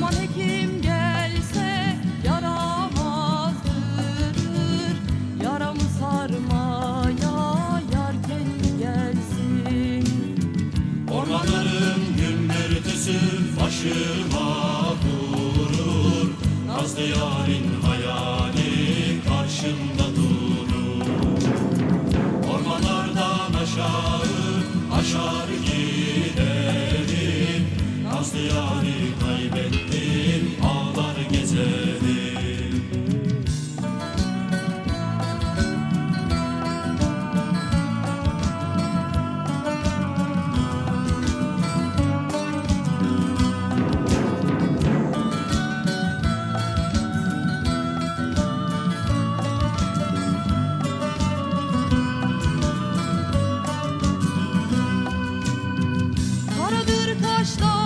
Uzman gelse yaramaz durur Yaramı sarmaya yar gelsin. Ormanların gümbürtüsü başıma durur Nazlı yarın hayali karşımda durur. Ormanlardan aşağı aşar giderim. Nazlı yarı kaybeder. Aşkta